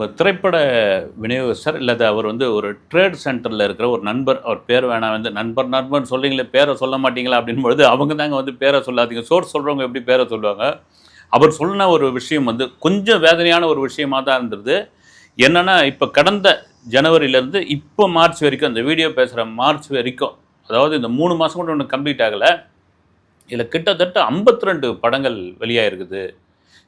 நம்ம திரைப்பட விநியோகஸ்தர் இல்லாத அவர் வந்து ஒரு ட்ரேட் சென்டரில் இருக்கிற ஒரு நண்பர் அவர் பேர் வேணாம் வந்து நண்பர் நண்பர் சொல்கிறீங்களே பேரை சொல்ல மாட்டீங்களா அப்படின்னு பொழுது அவங்க தாங்க வந்து பேரை சொல்லாதீங்க. சோர்ஸ் சொல்கிறவங்க எப்படி பேரை சொல்லுவாங்க? அவர் சொன்ன ஒரு விஷயம் வந்து கொஞ்சம் வேதனையான ஒரு விஷயமாக தான் இருந்தது. என்னென்னா இப்போ கடந்த ஜனவரியிலேருந்து இப்போ மார்ச் வரைக்கும் அந்த வீடியோ பேசுகிற மார்ச் வரைக்கும் அதாவது இந்த மூணு மாதம் கூட ஒன்று கம்ப்ளீட் ஆகலை இதில் கிட்டத்தட்ட 52 படங்கள் வெளியாகிருக்குது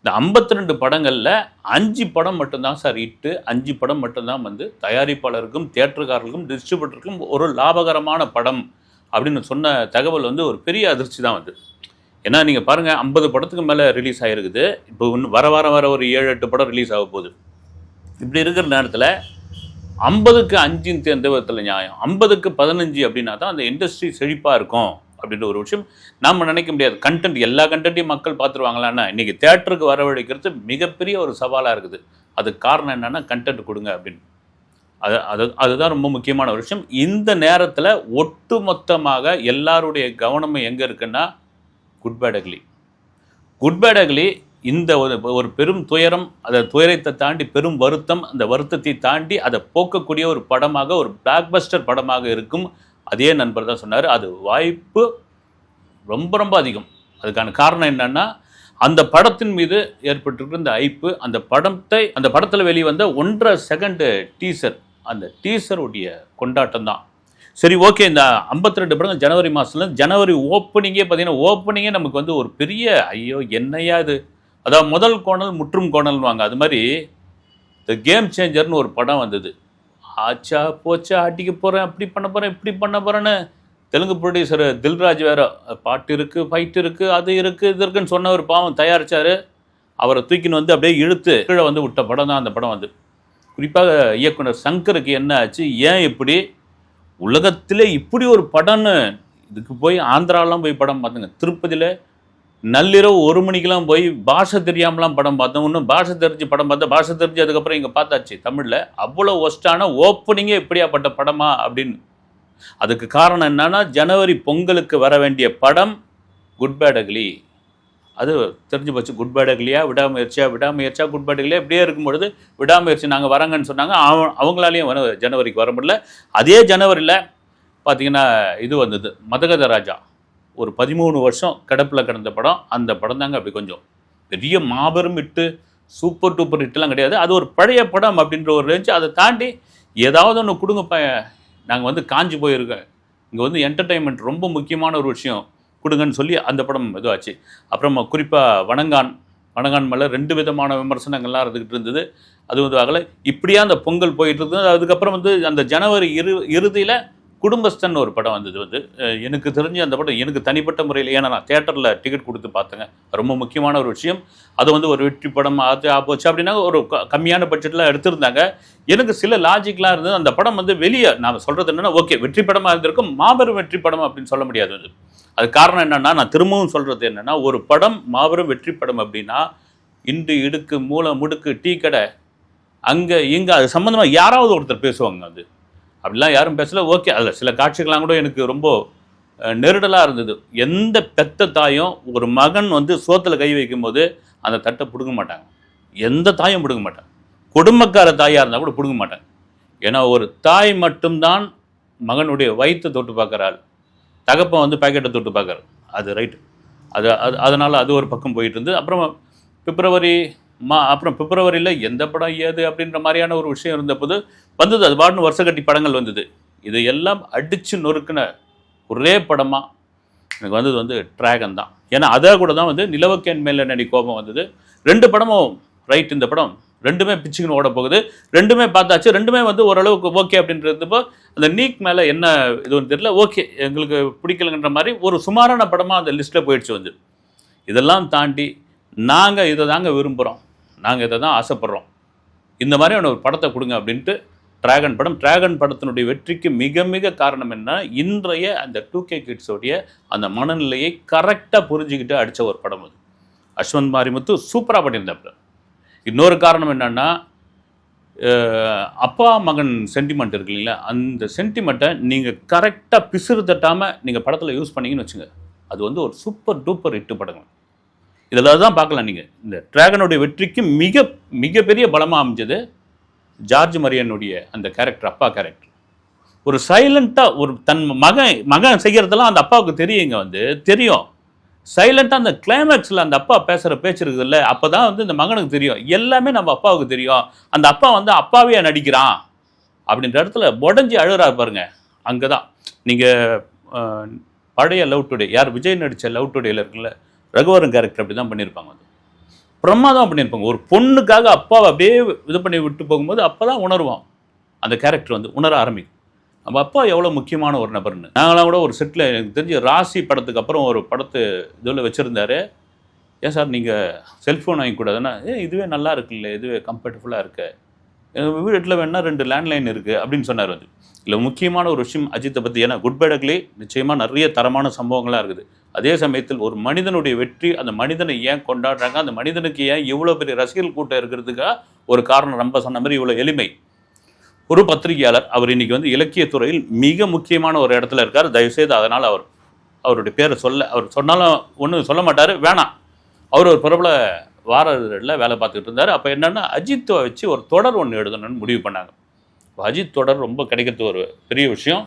இந்த 52 படங்களில் அஞ்சு படம் மட்டும்தான் சார் இட்டு அஞ்சு படம் மட்டும்தான் வந்து தயாரிப்பாளருக்கும் தேட்டருக்காரர்களுக்கும் டிஸ்ட்ரிபியூட்டருக்கும் ஒரு லாபகரமான படம் அப்படின்னு சொன்ன தகவல் வந்து ஒரு பெரிய அதிர்ச்சி தான் வந்து ஏன்னா நீங்கள் பாருங்கள் ஐம்பது படத்துக்கு மேலே ரிலீஸ் ஆகிருக்குது இப்போ இன்னும் வர வர வர ஒரு ஏழு எட்டு படம் ரிலீஸ் ஆக போகுது. இப்படி இருக்கிற நேரத்தில் ஐம்பதுக்கு அஞ்சுன்னு எந்த விதத்தில் நியாயம். ஐம்பதுக்கு பதினஞ்சு அப்படின்னா தான் அந்த இண்டஸ்ட்ரி செழிப்பாக இருக்கும். அப்படின்ற ஒரு விஷயம் நாம் நினைக்க முடியாது. கண்டென்ட் எல்லா கண்டென்ட்டையும் மக்கள் பார்த்துருவாங்களான்னா இன்றைக்கி தேட்டருக்கு வரவழைக்கிறது மிகப்பெரிய ஒரு சவாலாக இருக்குது. அதுக்கு காரணம் என்னென்னா கண்டென்ட் கொடுங்க அப்படின்னு. அது அது அதுதான் ரொம்ப முக்கியமான ஒரு விஷயம். இந்த நேரத்தில் ஒட்டு மொத்தமாக எல்லாருடைய கவனமும் எங்கே இருக்குன்னா good bad ugly good bad ugly இந்த ஒரு ஒரு பெரும் துயரம் அதை துயரத்தை தாண்டி பெரும் வருத்தம் அந்த வருத்தத்தை தாண்டி அதை போக்கக்கூடிய ஒரு படமாக ஒரு பிளாக்பஸ்டர் படமாக இருக்கும் அதே நண்பர் தான் சொன்னார். அது வாய்ப்பு ரொம்ப ரொம்ப அதிகம். அதுக்கான காரணம் என்னன்னா அந்த படத்தின் மீது ஏற்பட்டிருக்கிற இந்த ஐப்பு அந்த படத்தை அந்த படத்தில் வெளிவந்த ஒன்றரை செகண்டு டீசர் அந்த டீசருடைய கொண்டாட்டம் தான். சரி ஓகே இந்த 52 ரெண்டு படம் ஜனவரி மாதத்துலேருந்து ஜனவரி ஓப்பனிங்கே பார்த்தீங்கன்னா ஓப்பனிங்கே நமக்கு வந்து ஒரு பெரிய ஐயோ என்னையா இது? அதாவது முதல் கோணல் முற்றும் கோணல்வாங்க அது மாதிரி த கேம் சேஞ்சர்னு ஒரு படம் வந்தது. ஆச்சா போச்சா அடிக்க போகிறேன் அப்படி பண்ண போகிறேன் இப்படி பண்ண போகிறேன்னு தெலுங்கு ப்ரொடியூசர் தில்ராஜ் வேற பாட்டு இருக்குது ஃபைட் இருக்குது அது இருக்குது இது இருக்குன்னு சொன்ன ஒரு பாவம் தயாரித்தார் அவரை தூக்கின்னு வந்து அப்படியே இழுத்து கீழே வந்து விட்ட படம் தான் அந்த படம் வந்து. குறிப்பாக இயக்குனர் சங்கருக்கு என்ன ஆச்சு ஏன் இப்படி? உலகத்திலே இப்படி ஒரு படம்னு இதுக்கு போய் ஆந்திராலாம் போய் படம் பார்த்துங்க. திருப்பதியில் நள்ளிரவு ஒரு மணிக்கெலாம் போய் பாஷை தெரியாமலாம் படம் பார்த்தோம் இன்னும் பாஷை தெரிஞ்சு படம் பார்த்தா பாஷை தெரிஞ்சு அதுக்கப்புறம் இங்கே பார்த்தாச்சு தமிழில். அவ்வளோ ஒஸ்டான ஓப்பனிங்கே இப்படியாப்பட்ட படமா அப்படின்னு. அதுக்கு காரணம் என்னன்னா ஜனவரி பொங்கலுக்கு வர வேண்டிய படம் குட் பேட் அக்லி அது தெரிஞ்சு போச்சு குட் பேட் அக்லியா விடாமுயற்சியா விடாமுயற்சியா குட் பேட் அக்லியா இப்படியே இருக்கும் பொழுது விடாமுயற்சி நாங்கள் வரங்கன்னு சொன்னாங்க. அவங்களாலையும் வர ஜனவரிக்கு வர முடியல. அதே ஜனவரியில் பார்த்தீங்கன்னா இது வந்தது மதகத ராஜா. ஒரு பதிமூணு வருஷம் கிடப்பில் கிடந்த படம் அந்த படம் தாங்க அப்படி கொஞ்சம் பெரிய மாபெரும் இட்டு சூப்பர் டூப்பர் ஹிட்லாம் கிடையாது. அது ஒரு பழைய படம் அப்படின்ற ஒரு ரேஞ்சு அதை தாண்டி ஏதாவது ஒன்று கொடுங்கப்பா நாங்கள் வந்து காஞ்சி போயிருக்கோம் இங்கே வந்து என்டர்டெயின்மெண்ட் ரொம்ப முக்கியமான ஒரு விஷயம். கொடுங்கன்னு சொல்லி அந்த படம் இதுவாச்சு. அப்புறம் குறிப்பாக வணங்கான் வணங்கான் மேலே ரெண்டு விதமான விமர்சனங்கள்லாம் இருந்துக்கிட்டு இருந்தது. அது வந்து ஆகலை இப்படியே அந்த பொங்கல் போயிட்டு இருந்தது. அதுக்கப்புறம் வந்து அந்த ஜனவரி இரு இறுதியில் குடும்பஸ்தன் ஒரு படம் வந்தது வந்து எனக்கு தெரிஞ்சு அந்த படம் எனக்கு தனிப்பட்ட முறையில் ஏன்னா நான் தேட்டரில் டிக்கெட் கொடுத்து பார்த்தேங்க. ரொம்ப முக்கியமான ஒரு விஷயம். அது வந்து ஒரு வெற்றி படம் அது போச்சு அப்படின்னா ஒரு க- கம்மியான பட்ஜெட்டில் எடுத்திருந்தாங்க. எனக்கு சில லாஜிக்லாம் இருந்தது. அந்த படம் வந்து வெளியே நான் சொல்கிறது என்னென்னா ஓகே வெற்றி படமாக இருந்திருக்கும் மாபெரும் வெற்றி படம் அப்படின்னு சொல்ல முடியாது அது அது காரணம் என்னென்னா நான் திரும்பவும் சொல்கிறது என்னென்னா ஒரு படம் மாபெரும் வெற்றி படம் அப்படின்னா இண்டு இடுக்கு மூளை முடுக்கு டீ கடை அங்கே இங்கே அது சம்மந்தமாக யாராவது ஒருத்தர் பேசுவாங்க அது. அப்படிலாம் யாரும் பேசல. ஓகே அதில் சில காட்சிகள்லாம் கூட எனக்கு ரொம்ப நெருடலாக இருந்தது. எந்த பெத்த தாயும் ஒரு மகன் வந்து சோத்தில் கை வைக்கும்போது அந்த தட்டை பிடுங்க மாட்டாங்க. எந்த தாயும் பிடுங்க மாட்டாங்க. குடும்பக்கார தாயாக இருந்தால் கூட பிடுங்க மாட்டாங்க. ஏன்னா ஒரு தாய் மட்டும்தான் மகனுடைய வயிற்றை தொட்டு பார்க்குறாள் தகப்பன் வந்து பாக்கெட்டை தொட்டு பார்க்குறாரு அது ரைட்டு அது அது அதனால் அது ஒரு பக்கம் போயிட்டு இருந்து அப்புறம் பிப்ரவரி மா அப்புறம் பிப்ரவரியில் எந்த படம் ஏது அப்படின்ற மாதிரியான ஒரு விஷயம் இருந்தபோது வந்தது. அது பாட்டுன்னு வருஷக்கட்டி படங்கள் வந்தது. இது எல்லாம் அடித்து நொறுக்கின ஒரே படமாக எனக்கு வந்தது வந்து ட்ராகன் தான். ஏன்னா அதை கூட தான் வந்து நிலவக்கேன் மேலே நடி கோபம் வந்தது. ரெண்டு படமும் ரைட் இந்த படம். ரெண்டுமே பிச்சுக்குன்னு ஓட போகுது. ரெண்டுமே பார்த்தாச்சு. ரெண்டுமே வந்து ஓரளவுக்கு ஓகே அப்படின்றதுப்போ அந்த நீக் மேலே என்ன இதுன்னு தெரியல ஓகே எங்களுக்கு பிடிக்கலங்கிற மாதிரி ஒரு சுமாரான படமாக அந்த லிஸ்ட்டில் போயிடுச்சு வந்து. இதெல்லாம் தாண்டி நாங்கள் இதை தாங்க விரும்புகிறோம் நாங்கள் இதை தான் ஆசைப்பட்றோம். இந்த மாதிரியான ஒரு படத்தை கொடுங்க அப்படின்ட்டு டிராகன் படம். டிராகன் படத்தினுடைய வெற்றிக்கு மிக மிக காரணம் என்ன? இன்றைய அந்த டூ கே கிட்ஸோடைய அந்த மனநிலையை கரெக்டாக புரிஞ்சுக்கிட்டு அடித்த ஒரு படம் அது. அஸ்வந்த் மாரிமுத்து சூப்பராக பண்ணியிருந்தாப்புல. இன்னொரு காரணம் என்னன்னா அப்பா மகன் சென்டிமெண்ட் இருக்கு இல்லைங்களா? அந்த சென்டிமெண்ட்டை நீங்கள் கரெக்டாக பிசுறு தட்டாமல் நீங்கள் படத்தில் யூஸ் பண்ணீங்கன்னு வச்சுங்க. அது வந்து ஒரு சூப்பர் டூப்பர் இட்டு படங்கள் இதில் தான் பார்க்கலாம் நீங்கள் இந்த டிராகனுடைய வெற்றிக்கு மிக மிகப்பெரிய பலமாக அமைஞ்சது ஜார்ஜ் மரியனுடைய அந்த கேரக்டர் அப்பா கேரக்டர். ஒரு சைலண்ட்டாக ஒரு தன் மகன் மகன் செய்கிறதெல்லாம் அந்த அப்பாவுக்கு தெரியுங்க வந்து. தெரியும். சைலண்ட்டாக அந்த கிளைமேக்ஸில் அந்த அப்பா பேசுகிற பேச்சு இருக்குதுல்ல அப்போ தான் வந்து இந்த மகனுக்கு தெரியும். எல்லாமே நம்ம அப்பாவுக்கு தெரியும். அந்த அப்பா வந்து அப்பாவே நடிக்கிறான். அப்படின்ற இடத்துல உடஞ்சி அழுறா பாருங்க. அங்கே தான் நீங்கள் பழைய லவ் டுடே யார் விஜய் நடித்த லவ் டுடேல இருக்குல்ல ரகுவரன் கேரக்டர் அப்படி தான் பண்ணியிருப்பாங்க வந்து. பிரமாதம் பண்ணியிருப்பாங்க. ஒரு பொண்ணுக்காக அப்பாவை அப்படியே இது பண்ணி விட்டு போகும்போது அப்போ தான் உணர்வான். அந்த கேரக்டர் வந்து உணர ஆரம்பிக்கும். நம்ம அப்பா எவ்வளோ முக்கியமான ஒரு நபர்னு. நாங்களாம் கூட ஒரு செட்டில் எனக்கு தெரிஞ்சு ராசி படத்துக்கு அப்புறம் ஒரு படத்து இதில் வச்சுருந்தாரு. ஏன் சார் நீங்கள் செல்ஃபோன் வாங்கிக்கூடாதுன்னா ஏ இதுவே நல்லா இருக்குல்ல இதுவே கம்ஃபர்டபுளாக இருக்கு. எங்கள் வீட்டில் வேணால் ரெண்டு லேண்ட்லைன் இருக்குது அப்படின்னு சொன்னார் வந்து. இல்லை முக்கியமான ஒரு விஷயம் அஜித்தை பற்றி ஏன்னா குட் பேடக்லி நிச்சயமாக நிறைய தரமான சம்பவங்களாக இருக்குது. அதே சமயத்தில் ஒரு மனிதனுடைய வெற்றி அந்த மனிதனை ஏன் கொண்டாடுறாங்க அந்த மனிதனுக்கு ஏன் இவ்வளோ பெரிய ரசிகர்கள் கூட்டம் இருக்கிறதுக்காக ஒரு காரணம் ரொம்ப சொன்ன மாதிரி இவ்வளோ எளிமை. ஒரு பத்திரிகையாளர் அவர் இன்னைக்கு வந்து இலக்கியத்துறையில் மிக முக்கியமான ஒரு இடத்துல இருக்கார். தயவுசெய்து அதனால் அவர் அவருடைய பேரை சொல்ல அவர் சொன்னாலும் ஒன்றும் சொல்ல மாட்டார். வேணாம். அவர் ஒரு பிரபல வார இதழில் வேலை பார்த்துக்கிட்டு இருந்தார். அப்போ என்னென்னா அஜித்தை வச்சு ஒரு தொடர் ஒன்று எழுதணும்னு முடிவு பண்ணாங்க. இப்போ அஜித் தொடர் ரொம்ப கிடைக்கிறது ஒரு பெரிய விஷயம்.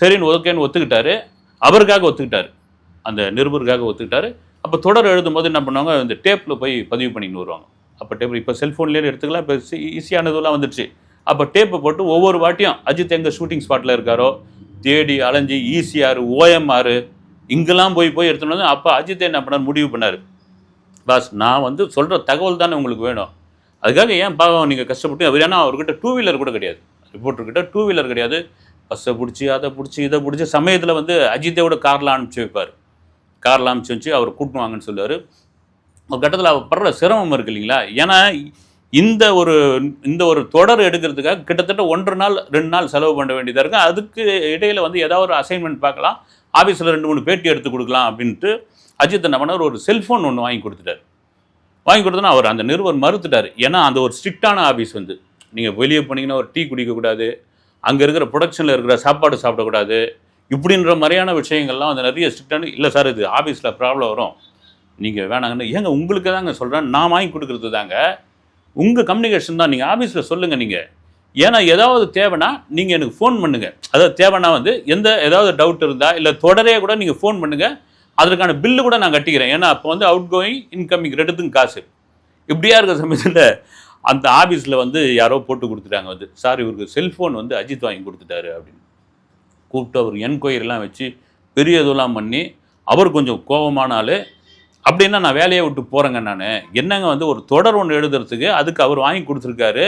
சரின்னு ஓகேன்னு ஒத்துக்கிட்டாரு. அவருக்காக ஒத்துக்கிட்டாரு. அந்த நிருபருக்காக ஒத்துக்கிட்டாரு. அப்போ தொடர் எழுதும்போது என்ன பண்ணுவாங்க இந்த டேப்பில் போய் பதிவு பண்ணின்னு வருவாங்க. அப்போ டேப் இப்போ செல்ஃபோன்லேயே எடுத்துக்கலாம் இப்போ ஈஸியானதெல்லாம் வந்துடுச்சு அப்போ டேப்பை போட்டு ஒவ்வொரு வாட்டியும் அஜித் எங்கே ஷூட்டிங் ஸ்பாட்டில் இருக்காரோ தேடி அலைஞ்சு ஈசிஆர் ஓஎம்ஆர் இங்கெல்லாம் போய் போய் எடுத்துன்னு வந்து அப்போ அஜித் என்ன பண்ணார் முடிவு பண்ணார். பாஸ் நான் வந்து சொல்கிற தகவல் தானே உங்களுக்கு வேணும். அதுக்காக ஏன் பாவம் நீங்கள் கஷ்டப்பட்டு அவர் ஏன்னா அவர்கிட்ட டூ வீலர் கூட கிடையாது. ரிப்போர்ட்டர்கிட்ட டூ வீலர் கிடையாது. பஸ்ஸை பிடிச்சி அதை பிடிச்சி இதை பிடிச்சி சமயத்தில் வந்து அஜித்தோட காரில் அனுப்பிச்சி வைப்பார். கார்லாம் அனுப்பிச்சி வச்சு அவர் கூட்டின்னு வாங்கன்னு சொல்லுவார். ஒரு கட்டத்தில் அவர் படுற சிரமம் இருக்கு இல்லைங்களா? ஏன்னா இந்த ஒரு இந்த ஒரு தொடர் எடுக்கிறதுக்காக கிட்டத்தட்ட ஒன்றரை நாள் ரெண்டு நாள் செலவு பண்ண வேண்டியதாக இருக்குது அதுக்கு இடையில் வந்து ஏதாவது ஒரு அசைன்மெண்ட் பார்க்கலாம். ஆஃபீஸில் ரெண்டு மூணு பேட்டி எடுத்து கொடுக்கலாம் அப்படின்ட்டு அஜித் என்ன பண்ணார்? ஒரு செல்ஃபோன் ஒன்று வாங்கி கொடுத்துட்டார். வாங்கி கொடுத்தோன்னா அவர் அந்த நிறுவனம் மறுத்துட்டார். ஏன்னா அந்த ஒரு ஸ்ட்ரிக்டான ஆஃபீஸ் வந்து. நீங்கள் வெளியே போனீங்கன்னா ஒரு டீ குடிக்கக்கூடாது. அங்கே இருக்கிற ப்ரொடக்ஷனில் இருக்கிற சாப்பாடு சாப்பிடக்கூடாது. இப்படின்ற மாதிரியான விஷயங்கள்லாம் வந்து நிறைய ஸ்ட்ரிக்டான இல்லை சார் இது ஆஃபீஸில் ப்ராப்ளம் வரும். நீங்கள் வேணாங்கன்னு ஏங்க உங்களுக்கு தாங்க சொல்கிறேன் நான் வாங்கி கொடுக்குறது தாங்க. உங்கள் கம்யூனிகேஷன் தான். நீங்கள் ஆஃபீஸில் சொல்லுங்கள் நீங்கள் ஏன்னா ஏதாவது தேவைன்னா நீங்கள் எனக்கு ஃபோன் பண்ணுங்கள் அதாவது தேவைன்னா வந்து எந்த ஏதாவது டவுட் இருந்தால் இல்லை தொடரே கூட நீங்கள் ஃபோன் பண்ணுங்கள் அதற்கான பில்லு கூட நான் கட்டிக்கிறேன். ஏன்னா அப்போ வந்து அவுட் கோயிங் இன்கமிங் ரெண்டுத்துக்கும் காசு. இப்படியா இருக்கிற சமயத்தில் அந்த ஆஃபீஸில் வந்து யாரோ போட்டு கொடுத்துட்டாங்க வந்து. சார் இவருக்கு செல்ஃபோன் வந்து அஜித் வாங்கி கொடுத்துட்டாரு அப்படின்னு. கூப்பிட்டு அவர் என்கொயரிலாம் வச்சு பெரிய இதெல்லாம் பண்ணி அவர் கொஞ்சம் கோபமானாலே அப்படின்னா நான் வேலையை விட்டு போகிறேங்க நான். என்னங்க வந்து ஒரு தொடர் ஒன்று எழுதுறதுக்கு அதுக்கு அவர் வாங்கி கொடுத்துருக்காரு.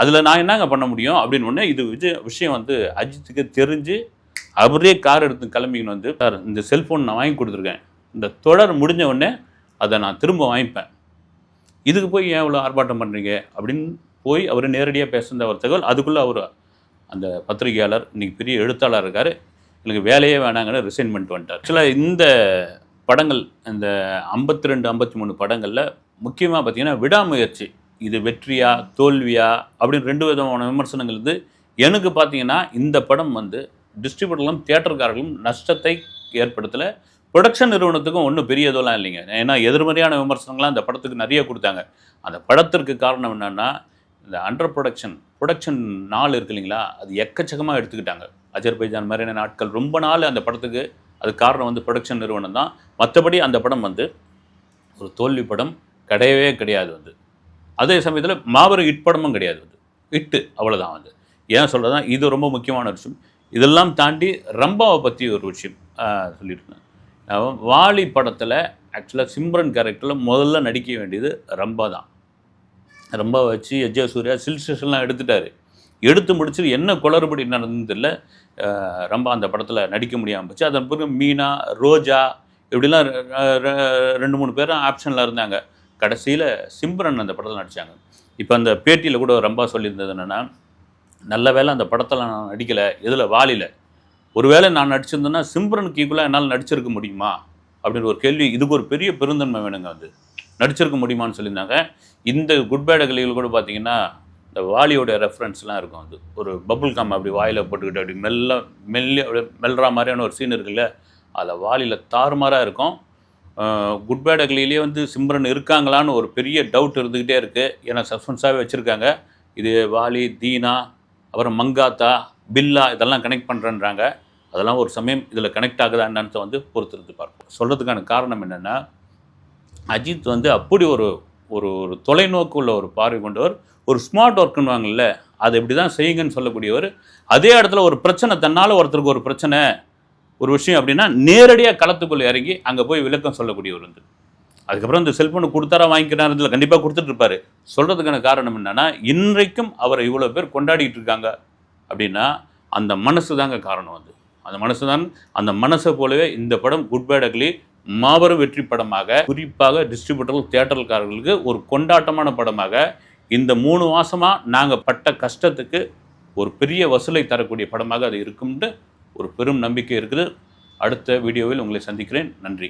அதில் நான் என்னங்க பண்ண முடியும்? அப்படின்னு ஒன்று இது விஜய் விஷயம் வந்து அஜித்துக்கு தெரிஞ்சு அவரே கார் எடுத்து கிளம்பிக்கணும் வந்து சார் இந்த செல்ஃபோன் நான் வாங்கி கொடுத்துருக்கேன். இந்த தொடர் முடிஞ்ச உடனே அதை நான் திரும்ப வாங்கிப்பேன். இதுக்கு போய் ஏன் இவ்வளோ ஆர்ப்பாட்டம் பண்ணுறீங்க அப்படின்னு போய் அவர் நேரடியாக பேசுகிற ஒரு தகவல். அதுக்குள்ளே அவர் அந்த பத்திரிகையாளர் இன்றைக்கி பெரிய எழுத்தாளர் இருக்கார். எனக்கு வேலையே வேணாங்கன்னு ரிசைன்மெண்ட் வந்துட்டார். ஆக்சுவலாக இந்த படங்கள் இந்த ஐம்பத்தி ரெண்டு ஐம்பத்தி மூணு படங்களில் முக்கியமாக பார்த்தீங்கன்னா விடாமுயற்சி. இது வெற்றியா தோல்வியா அப்படின்னு ரெண்டு விதமான விமர்சனங்கள் இருந்து எனக்கு பார்த்தீங்கன்னா இந்த படம் வந்து டிஸ்ட்ரிபியூட்டர்களும் தியேட்டர்காரர்களும் நஷ்டத்தை ஏற்படுத்தலை. ப்ரொடக்ஷன் நிறுவனத்துக்கும் ஒன்றும் பெரிய இதெல்லாம் இல்லைங்க. ஏன்னா எதிர்மறையான விமர்சனங்கள்லாம் அந்த படத்துக்கு நிறைய கொடுத்தாங்க. அந்த படத்திற்கு காரணம் என்னென்னா இந்த அண்டர் ப்ரொடக்ஷன் ப்ரொடக்ஷன் நாள் இருக்கு இல்லைங்களா? அது எக்கச்சக்கமாக எடுத்துக்கிட்டாங்க. அஜர்பைஜான் மாதிரியான நாட்கள். ரொம்ப நாள் அந்த படத்துக்கு அது காரணம் வந்து ப்ரொடக்ஷன் நிறுவனம் தான். மற்றபடி அந்த படம் வந்து ஒரு தோல்வி படம் கிடையவே கிடையாது வந்து. அதே சமயத்தில் மாபெரும் ஹிட் படமும் கிடையாது வந்து. ஹிட்டு அவ்வளோதான் வந்து. ஏன் சொல்கிறதா இது ரொம்ப முக்கியமான விஷயம். இதெல்லாம் தாண்டி ரம்பாவை பற்றி ஒரு விஷயம் ஆஹ் சொல்லியிருந்தேன் வாலி படத்தில் ஆக்சுவலாக சிம்ரன் கேரக்டரில் முதல்ல நடிக்க வேண்டியது ரம்பா தான். ரொம்ப வச்சு எஜ்ஜே சூர்யா சில் ஸ்டேஷன்லாம் எடுத்துட்டாரு. எடுத்து முடிச்சு என்ன குளறுபடி நடந்ததுன்னு தெரியல. ரொம்ப அந்த படத்தில் நடிக்க முடியாமல் போச்சு. அதன் பிறகு மீனா ரோஜா இப்படிலாம் ரெண்டு மூணு பேரும் ஆப்ஷனில் இருந்தாங்க. கடைசியில் சிம்ரன் அந்த படத்தில் நடித்தாங்க இப்போ அந்த பேட்டியில் கூட ரொம்ப சொல்லியிருந்தது என்னென்னா நல்ல வேளை அந்த படத்தில் நான் நடிக்கலை இதில் வாலியில் ஒருவேளை நான் நடிச்சிருந்தேன்னா சிம்ரனுக்கு ஈக்குவலாக என்னால் நடிச்சிருக்க முடியுமா? அப்படின்னு ஒரு கேள்வி இதுக்கு ஒரு பெரிய பெருந்தன்மை வேணுங்க அது. நடிச்சிருக்க முடியுமான்னு சொல்லியிருந்தாங்க. இந்த குட் பேட் கலிகள் கூட பார்த்தீங்கன்னா இந்த வாலியோட ரெஃபரன்ஸ்லாம் இருக்கும் அது. ஒரு பபுள் கம் அப்படி வாயில் போட்டுக்கிட்டு அப்படி மெல்ல மெல்லி அப்படியே மெல்ற மாதிரியான ஒரு சீன் இருக்குல்ல அதில் வாலியில் தாறுமாறாக இருக்கும். குட் பேட் அக்லிலேயே வந்து சிம்ரன் இருக்காங்களான்னு ஒரு பெரிய டவுட் இருந்துக்கிட்டே இருக்குது ஏன்னா சஸ்பென்ஸாகவே வச்சுருக்காங்க. இது வாலி தீனா அப்புறம் மங்காத்தா பில்லா இதெல்லாம் கனெக்ட் பண்ணுறேன்றாங்க அதெல்லாம் ஒரு சமயம் இதில் கனெக்ட் ஆகுதா என்னன்னு வந்து பொறுத்திருந்து பார்ப்போம். சொல்கிறதுக்கான காரணம் என்னென்னா அஜித் வந்து அப்படி ஒரு ஒரு ஒரு தொலைநோக்கு உள்ள ஒரு பார்வை கொண்டவர். ஒரு ஸ்மார்ட் ஒர்க்குன்னுவாங்கல்ல அதை இப்படி தான் செய்யுங்கன்னு சொல்லக்கூடியவர். அதே இடத்துல ஒரு பிரச்சனை தன்னால் ஒருத்தருக்கு ஒரு பிரச்சனை ஒரு விஷயம் அப்படின்னா நேரடியாக களத்துக்குள்ளே இறங்கி அங்கே போய் விளக்கம் சொல்லக்கூடியவர் வந்து. அதுக்கப்புறம் இந்த செல்ஃபோனை கொடுத்தாரா வாங்கிக்கிறாரு இதில் கண்டிப்பாக கொடுத்துட்டு இருப்பாரு. சொல்கிறதுக்கான காரணம் என்னென்னா இன்றைக்கும் அவரை இவ்வளோ பேர் கொண்டாடிட்டு இருக்காங்க அப்படின்னா அந்த மனசு தாங்க காரணம் வந்து அந்த மனசு தான் அந்த மனசை போலவே இந்த படம் குட் பேட் அக்லி மாபெரும் வெற்றி படமாக குறிப்பாக டிஸ்ட்ரிபியூட்டர் தியேட்டர்காரர்களுக்கு ஒரு கொண்டாட்டமான படமாக இந்த மூணு மாதமாக நாங்கள் பட்ட கஷ்டத்துக்கு ஒரு பெரிய வசூலை தரக்கூடிய படமாக அது இருக்கும்னு ஒரு பெரும் நம்பிக்கை இருக்குது. அடுத்த வீடியோவில் உங்களை சந்திக்கிறேன். நன்றி.